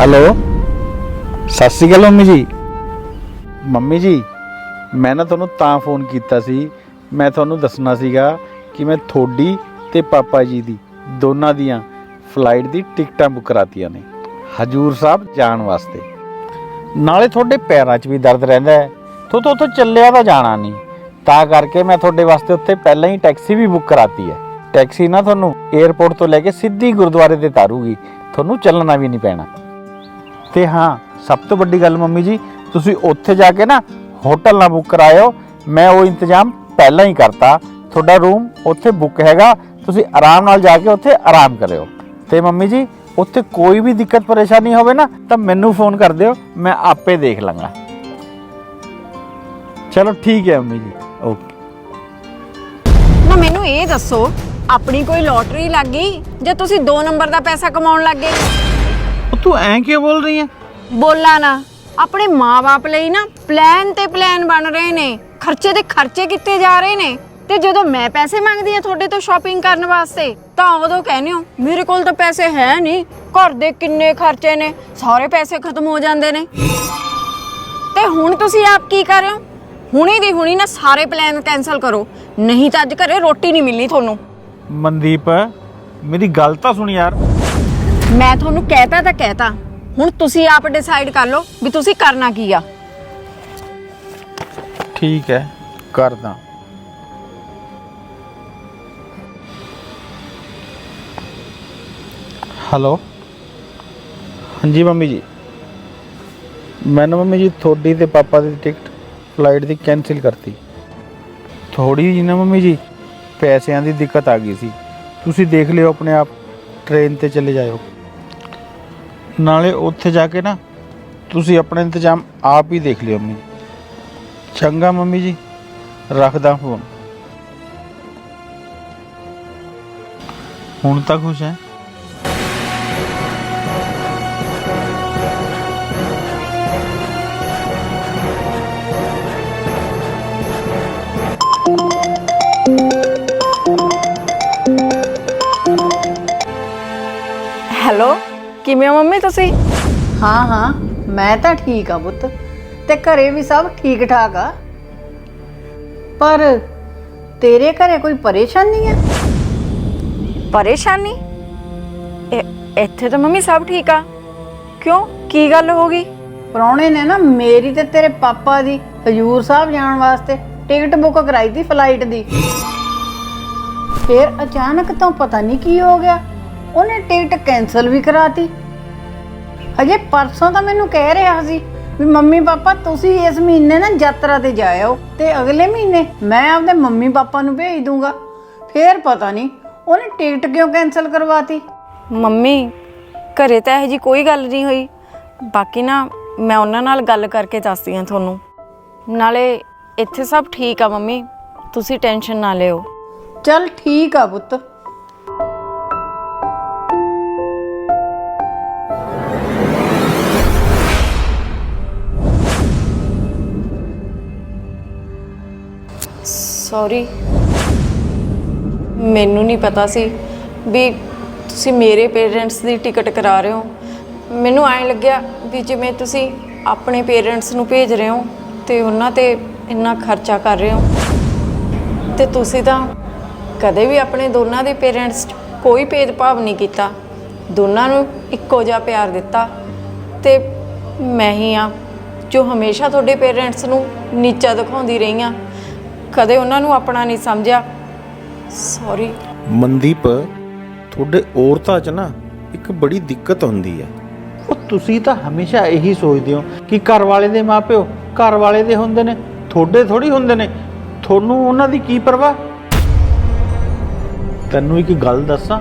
Hello, ਸਤਿ ਸ਼੍ਰੀ ਅਕਾਲ mummy ਜੀ। Mummy ਜੀ, ਮੈਂ ਨਾ ਤੁਹਾਨੂੰ ਤਾਂ ਫੋਨ ਕੀਤਾ ਸੀ, ਮੈਂ ਤੁਹਾਨੂੰ ਦੱਸਣਾ ਸੀਗਾ ਕਿ ਮੈਂ ਤੁਹਾਡੀ ਤੇ ਪਾਪਾ ਜੀ ਦੀ ਦੋਨਾਂ ਦੀਆਂ ਫਲਾਈਟ ਦੀ ਟਿਕਟਾਂ ਬੁੱਕ ਕਰਾਤੀਆਂ ਨੇ, ਹਜੂਰ ਸਾਹਿਬ ਜਾਣ ਵਾਸਤੇ। ਨਾਲੇ ਤੁਹਾਡੇ ਪੈਰਾਂ 'ਚ ਵੀ ਦਰਦ ਰਹਿੰਦਾ ਹੈ ਤੋ ਤੋਂ ਚੱਲਿਆ ਤਾਂ ਜਾਣਾ ਨਹੀਂ, ਤਾਂ ਕਰਕੇ ਮੈਂ ਤੁਹਾਡੇ ਵਾਸਤੇ ਉੱਥੇ ਪਹਿਲਾਂ ਹੀ ਟੈਕਸੀ ਵੀ ਬੁੱਕ ਕਰਾਤੀ ਹੈ। ਟੈਕਸੀ ਨਾ ਤੁਹਾਨੂੰ 에ਅਰਪੋਰਟ ਤੋਂ ਲੈ ਕੇ ਸਿੱਧੀ ਗੁਰਦੁਆਰੇ ਤੇ ਤਾਰੂਗੀ, ਤੁਹਾਨੂੰ ਚੱਲਣਾ ਵੀ ਨਹੀਂ ਪੈਣਾ। ਤੇ ਹਾਂ, ਸਭ ਤੋਂ ਵੱਡੀ ਗੱਲ ਮੰਮੀ ਜੀ, ਤੁਸੀਂ ਉੱਥੇ ਜਾ ਕੇ ਨਾ ਹੋਟਲ ਨਾ ਬੁੱਕ ਕਰਾਇਓ। ਮੈਂ ਉਹ ਇੰਤਜ਼ਾਮ ਪਹਿਲਾਂ ਹੀ ਕਰਤਾ। ਤੁਹਾਡਾ ਰੂਮ ਉੱਥੇ ਬੁੱਕ ਹੈਗਾ। ਤੁਸੀਂ ਆਰਾਮ ਨਾਲ ਜਾ ਕੇ ਉੱਥੇ ਆਰਾਮ ਕਰਿਓ। ਤੇ ਮੰਮੀ ਜੀ, ਉੱਥੇ ਕੋਈ ਵੀ ਦਿੱਕਤ ਪਰੇਸ਼ਾਨੀ ਹੋਵੇ ਨਾ, ਤਾਂ ਮੈਨੂੰ ਫੋਨ ਕਰ ਦਿਓ, ਮੈਂ ਆਪੇ ਦੇਖ ਲਾਂਗਾ। ਚਲੋ ਠੀਕ ਹੈ ਮੰਮੀ ਜੀ, ਓਕੇ। ਨਾ ਮੈਨੂੰ ਇਹ ਦੱਸੋ, ਆਪਣੀ ਕੋਈ ਲੋਟਰੀ ਲੱਗ ਗਈ? ਜਾਂ ਤੁਸੀਂ 2 ਨੰਬਰ ਦਾ ਪੈਸਾ ਕਮਾਉਣ ਲੱਗ ਗਏ। ਤੂੰ ਐਂ ਕਿਉਂ ਬੋਲ ਰਹੀ ਹੈ ਬੋਲਾ ਨਾ। ਆਪਣੇ ਮਾਪੇ ਲਈ ਨਾ ਪਲਾਨ ਤੇ ਪਲਾਨ ਬਣ ਰਹੇ ਨੇ। ਖਰਚੇ ਦੇ ਖਰਚੇ ਕੀਤੇ ਜਾ ਰਹੇ ਨੇ। ਤੇ ਜਦੋਂ ਮੈਂ ਪੈਸੇ ਮੰਗਦੀ ਆ ਤੁਹਾਡੇ ਤੋਂ ਸ਼ਾਪਿੰਗ ਕਰਨ ਵਾਸਤੇ ਤਾਂ ਉਦੋਂ ਕਹਿੰਦੇ ਹੋ ਮੇਰੇ ਕੋਲ ਤਾਂ ਪੈਸੇ ਹੈ ਨਹੀਂ। ਘਰ ਦੇ ਕਿੰਨੇ ਖਰਚੇ ਨੇ ਸਾਰੇ ਪੈਸੇ ਖਤਮ ਹੋ ਜਾਂਦੇ ਨੇ। ਤੇ ਹੁਣ ਤੁਸੀਂ ਆਪ ਕੀ ਕਰ ਰਹੇ ਹੋ? ਹੁਣੀ ਦੀ ਹੁਣੀ ਨਾ ਸਾਰੇ ਪਲਾਨ ਕੈਨਸਲ ਕਰੋ। ਨਹੀਂ ਤਾਂ ਅੱਜ ਘਰੇ ਰੋਟੀ ਨਹੀਂ ਮਿਲਣੀ ਤੁਹਾਨੂੰ। ਮਨਦੀਪ ਮੇਰੀ ਗੱਲ ਤਾਂ ਸੁਣ ਯਾਰ। ਮੈਂ ਤੁਹਾਨੂੰ ਕਹਿਤਾ ਤਾਂ ਕਹਿਤਾ। ਹੁਣ ਤੁਸੀਂ ਆਪ ਡਿਸਾਈਡ ਕਰ ਲਓ ਵੀ ਤੁਸੀਂ ਕਰਨਾ ਕੀ ਆ। ਠੀਕ ਹੈ, ਕਰਦਾ। ਹੈਲੋ ਹਾਂਜੀ ਮੰਮੀ ਜੀ। ਮੈਂ ਨਾ ਮੰਮੀ ਜੀ ਤੁਹਾਡੀ ਤੇ ਪਾਪਾ ਦੀ ਟਿਕਟ ਫਲਾਈਟ ਦੀ ਕੈਨਸਲ ਕਰਤੀ। ਥੋੜੀ ਜੀ ਨਾ ਮੰਮੀ ਜੀ, ਪੈਸਿਆਂ ਦੀ ਦਿੱਕਤ ਆ ਗਈ ਸੀ। ਤੁਸੀਂ ਦੇਖ ਲਿਓ ਆਪਣੇ ਆਪ ਟ੍ਰੇਨ ਤੇ ਚਲੇ ਜਾਇਓ। ਨਾਲੇ ਉੱਥੇ ਜਾ ਕੇ ਨਾ ਤੁਸੀਂ ਆਪਣਾ ਇੰਤਜ਼ਾਮ ਆਪ ਹੀ ਦੇਖ ਲਿਓ ਮੰਮੀ। ਚੰਗਾ ਮੰਮੀ ਜੀ, ਰੱਖਦਾ ਫੋਨ। ਹੁਣ ਤਾਂ ਖੁਸ਼ ਹੈ। ਕਿਵੇਂ ਹੋ ਮੰਮੀ ਤੁਸੀਂ? ਹਾਂ ਹਾਂ ਮੈਂ ਤਾਂ ਠੀਕ ਆ ਪੁੱਤ। ਤੇ ਘਰੇ ਵੀ ਸਭ ਠੀਕ ਠਾਕ ਆ। ਪਰ ਤੇਰੇ ਘਰੇ ਕੋਈ ਪਰੇਸ਼ਾਨੀ ਆ? ਪਰੇਸ਼ਾਨੀ? ਇੱਥੇ ਤਾਂ ਮੰਮੀ ਸਭ ਠੀਕ ਆ। ਕਿਉਂ? ਕੀ ਗੱਲ ਹੋ ਗਈ? ਪ੍ਰਾਹੁਣੇ ਨੇ ਨਾ ਮੇਰੀ ਤੇ ਤੇਰੇ ਪਾਪਾ ਦੀ ਹਜੂਰ ਸਾਹਿਬ ਜਾਣ ਵਾਸਤੇ ਟਿਕਟ ਬੁੱਕ ਕਰਾਈ ਸੀ ਫਲਾਈਟ ਦੀ। ਫਿਰ ਅਚਾਨਕ ਤੋਂ ਪਤਾ ਨਹੀਂ ਕੀ ਹੋ ਗਿਆ। ਉਹਨੇ ਟਿਕਟ ਕੈਨਸਲ ਵੀ ਕਰਾਤੀ। ਅਜੇ ਪਰਸੋਂ ਤਾਂ ਮੈਨੂੰ ਕਹਿ ਰਿਹਾ ਸੀ ਵੀ ਮੰਮੀ ਪਾਪਾ ਤੁਸੀਂ ਇਸ ਮਹੀਨੇ ਨਾ ਯਾਤਰਾ ਤੇ ਜਾਇਓ ਤੇ ਅਗਲੇ ਮਹੀਨੇ ਮੈਂ ਆਪਦੇ ਮੰਮੀ ਪਾਪਾ ਨੂੰ ਭੇਜ ਦੂੰਗਾ। ਫਿਰ ਪਤਾ ਨਹੀਂ ਉਹਨੇ ਟਿਕਟ ਕਿਉਂ ਕੈਨਸਲ ਕਰਵਾਤੀ। ਮੰਮੀ ਘਰੇ ਤਾਂ ਇਹ ਜੀ ਕੋਈ ਗੱਲ ਨਹੀਂ ਹੋਈ। ਬਾਕੀ ਨਾ ਮੈਂ ਉਹਨਾਂ ਨਾਲ ਗੱਲ ਕਰਕੇ ਦੱਸਦੀ ਹਾਂ ਤੁਹਾਨੂੰ। ਨਾਲੇ ਇੱਥੇ ਸਭ ਠੀਕ ਆ ਮੰਮੀ ਤੁਸੀਂ ਟੈਨਸ਼ਨ ਨਾ ਲਿਓ। ਚੱਲ ਠੀਕ ਆ ਪੁੱਤ। ਸੌਰੀ। ਮੈਨੂੰ ਨਹੀਂ ਪਤਾ ਸੀ ਵੀ ਤੁਸੀਂ ਮੇਰੇ ਪੇਰੈਂਟਸ ਦੀ ਟਿਕਟ ਕਰਾ ਰਹੇ ਹੋ। ਮੈਨੂੰ ਐਂ ਲੱਗਿਆ ਵੀ ਜਿਵੇਂ ਤੁਸੀਂ ਆਪਣੇ ਪੇਰੈਂਟਸ ਨੂੰ ਭੇਜ ਰਹੇ ਹੋ ਤੇ ਉਹਨਾਂ ਤੇ ਇੰਨਾ ਖਰਚਾ ਕਰ ਰਹੇ ਹੋ। ਤੇ ਤੁਸੀਂ ਤਾਂ ਕਦੇ ਵੀ ਆਪਣੇ ਦੋਨਾਂ ਦੇ ਪੇਰੈਂਟਸ 'ਚ ਕੋਈ ਭੇਦਭਾਵ ਨਹੀਂ ਕੀਤਾ। ਦੋਨਾਂ ਨੂੰ ਇੱਕੋ ਜਿਹਾ ਪਿਆਰ ਦਿੱਤਾ ਤੇ ਮੈਂ ਹੀ ਆ ਜੋ ਹਮੇਸ਼ਾ ਤੁਹਾਡੇ ਪੇਰੈਂਟਸ ਨੂੰ ਨੀਚਾ ਦਿਖਾਉਂਦੀ ਰਹੀ ਆ ਕਦੇ ਉਹਨਾਂ ਨੂੰ ਆਪਣਾ ਨਹੀਂ ਸਮਝਿਆ। ਸੌਰੀ ਮਨਦੀਪ ਤੁਹਾਡੇ ਔਰਤਾਂ 'ਚ ਨਾ ਇੱਕ ਬੜੀ ਦਿੱਕਤ ਹੁੰਦੀ ਹੈ। ਉਹ ਤੁਸੀਂ ਤਾਂ ਹਮੇਸ਼ਾ ਇਹੀ ਸੋਚਦੇ ਹੋ ਕਿ ਘਰ ਵਾਲੇ ਦੇ ਮਾਪਿਓ ਘਰ ਵਾਲੇ ਦੇ ਹੁੰਦੇ ਨੇ ਤੁਹਾਡੇ ਥੋੜੀ ਹੁੰਦੇ ਨੇ। ਤੁਹਾਨੂੰ ਉਹਨਾਂ ਦੀ ਕੀ ਪਰਵਾਹ? ਤੈਨੂੰ ਇੱਕ ਗੱਲ ਦੱਸਾਂ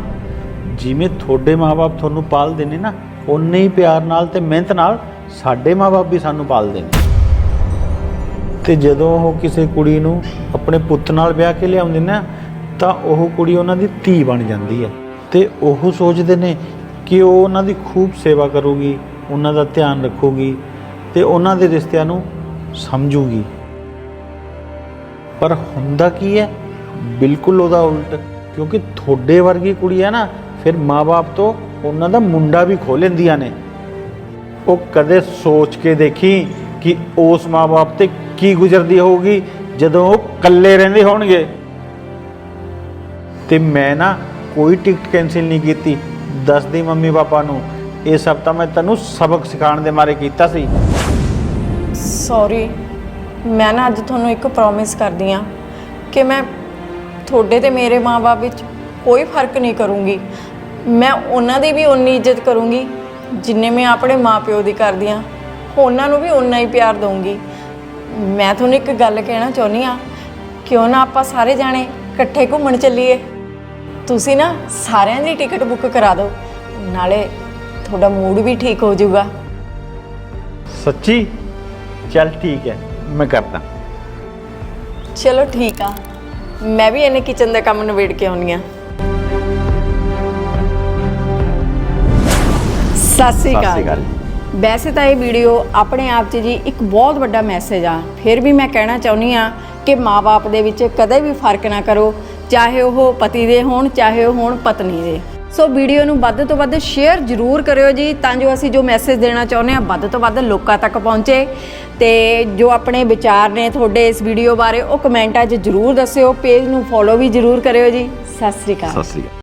ਜਿਵੇਂ ਤੁਹਾਡੇ ਮਾਪੇ ਤੁਹਾਨੂੰ ਪਾਲਦੇ ਨੇ ਨਾ ਉਨੇ ਹੀ ਪਿਆਰ ਨਾਲ ਤੇ ਮਿਹਨਤ ਨਾਲ ਸਾਡੇ ਮਾਪੇ ਵੀ ਸਾਨੂੰ ਪਾਲਦੇ ਨੇ। ਤੇ ਜਦੋਂ ਉਹ ਕਿਸੇ ਕੁੜੀ ਨੂੰ ਆਪਣੇ ਪੁੱਤ ਨਾਲ ਵਿਆਹ ਕੇ ਲਿਆਉਂਦੇ ਨੇ ਨਾ, ਤਾਂ ਉਹ ਕੁੜੀ ਉਹਨਾਂ ਦੀ ਧੀ ਬਣ ਜਾਂਦੀ ਹੈ। ਤੇ ਉਹ ਸੋਚਦੇ ਨੇ ਕਿ ਉਹ ਉਹਨਾਂ ਦੀ ਖੂਬ ਸੇਵਾ ਕਰੂਗੀ ਉਹਨਾਂ ਦਾ ਧਿਆਨ ਰੱਖੂਗੀ ਤੇ ਉਹਨਾਂ ਦੇ ਰਿਸ਼ਤਿਆਂ ਨੂੰ ਸਮਝੂਗੀ। ਪਰ ਹੁੰਦਾ ਕੀ ਹੈ? ਬਿਲਕੁਲ ਉਹਦਾ ਉਲਟ ਕਿਉਂਕਿ ਤੁਹਾਡੇ ਵਰਗੀ ਕੁੜੀ ਹੈ ਨਾ ਫਿਰ ਮਾਪੇ ਤੋਂ ਉਹਨਾਂ ਦਾ ਮੁੰਡਾ ਵੀ ਖੋਹ ਲੈਂਦੀਆਂ ਨੇ। ਉਹ ਕਦੇ ਸੋਚ ਕੇ ਦੇਖੀ ਕਿ ਉਸ ਮਾਪੇ ਤੇ ਕੀ ਗੁਜ਼ਰਦੀ ਹੋਊਗੀ? ਜਦੋਂ ਉਹ ਇਕੱਲੇ ਰਹਿੰਦੇ ਹੋਣਗੇ। ਤੇ ਮੈਂ ਨਾ ਕੋਈ ਟਿਕਟ ਕੈਨਸਲ ਨਹੀਂ ਕੀਤੀ। ਦੱਸਦੀ ਮੰਮੀ ਪਾਪਾ ਨੂੰ। ਇਹ ਸਭ ਤਾਂ ਮੈਂ ਤੈਨੂੰ ਸਬਕ ਸਿਖਾਉਣ ਦੇ ਮਾਰੇ ਕੀਤਾ ਸੀ। ਸੌਰੀ ਮੈਂ ਨਾ ਅੱਜ ਤੁਹਾਨੂੰ ਇੱਕ ਪ੍ਰੋਮਿਸ ਕਰਦੀ ਆ ਕਿ ਮੈਂ ਤੁਹਾਡੇ ਤੇ ਮੇਰੇ ਮਾਪੇ ਵਿੱਚ ਕੋਈ ਫ਼ਰਕ ਨਹੀਂ ਕਰੂੰਗੀ। ਮੈਂ ਉਹਨਾਂ ਦੀ ਵੀ ਉਨੀ ਇੱਜ਼ਤ ਕਰੂੰਗੀ ਜਿੰਨੇ ਮੈਂ ਆਪਣੇ ਮਾਪਿਓ ਦੀ ਕਰਦੀ ਆ ਉਹਨਾਂ ਨੂੰ ਵੀ ਉਨਾ ਹੀ ਪਿਆਰ ਦਊਂਗੀ। ਮੈਂ ਤੁਹਾਨੂੰ ਇੱਕ ਗੱਲ ਕਹਿਣਾ ਚਾਹੁੰਦੀ ਆ ਕਿਉਂ ਨਾ ਆਪਾਂ ਸਾਰੇ ਜਾਣੇ ਇਕੱਠੇ ਘੁੰਮਣ ਚੱਲੀਏ। ਤੁਸੀਂ ਨਾ ਸਾਰਿਆਂ ਦੀ ਟਿਕਟ ਬੁੱਕ ਕਰਾ ਦਿਓ ਨਾਲੇ ਤੁਹਾਡਾ ਮੂਡ ਵੀ ਠੀਕ ਹੋ ਜਾਊਗਾ। ਸੱਚੀ? ਚੱਲ ਠੀਕ ਹੈ ਮੈਂ ਕਰਦਾ। ਚਲੋ ਠੀਕ ਆ ਮੈਂ ਵੀ ਇਹਨੇ ਕਿਚਨ ਦਾ ਕੰਮ ਨਿਬੇੜ ਕੇ ਆਉਣੀ ਆ ਸਤਿ ਸ੍ਰੀ ਅਕਾਲ। ਵੈਸੇ ਤਾਂ ਇਹ ਵੀਡੀਓ ਆਪਣੇ ਆਪ 'ਚ ਜੀ ਇੱਕ ਬਹੁਤ ਵੱਡਾ ਮੈਸੇਜ ਆ। ਫਿਰ ਵੀ ਮੈਂ ਕਹਿਣਾ ਚਾਹੁੰਦੀ ਆ ਕਿ ਮਾਪੇ ਦੇ ਵਿੱਚ ਕਦੇ ਵੀ ਫ਼ਰਕ ਨਾ ਕਰੋ, ਚਾਹੇ ਉਹ ਪਤੀ ਦੇ ਹੋਣ, ਚਾਹੇ ਉਹ ਹੋਣ ਪਤਨੀ ਦੇ। ਸੋ ਵੀਡੀਓ ਨੂੰ ਵੱਧ ਤੋਂ ਵੱਧ ਸ਼ੇਅਰ ਜ਼ਰੂਰ ਕਰਿਓ ਜੀ, ਤਾਂ ਜੋ ਅਸੀਂ ਜੋ ਮੈਸੇਜ ਦੇਣਾ ਚਾਹੁੰਦੇ ਆ ਵੱਧ ਤੋਂ ਵੱਧ ਲੋਕਾਂ ਤੱਕ ਪਹੁੰਚੇ। ਤੇ ਜੋ ਆਪਣੇ ਵਿਚਾਰ ਨੇ ਤੁਹਾਡੇ ਇਸ ਵੀਡੀਓ ਬਾਰੇ ਉਹ ਕਮੈਂਟਾਂ 'ਚ ਜ਼ਰੂਰ ਦੱਸਿਓ, ਪੇਜ ਨੂੰ ਫੋਲੋ ਵੀ ਜ਼ਰੂਰ ਕਰਿਓ ਜੀ। ਸਤਿ ਸ੍ਰੀ ਅਕਾਲ। ਸ੍ਰੀ ਅਕਾਲ।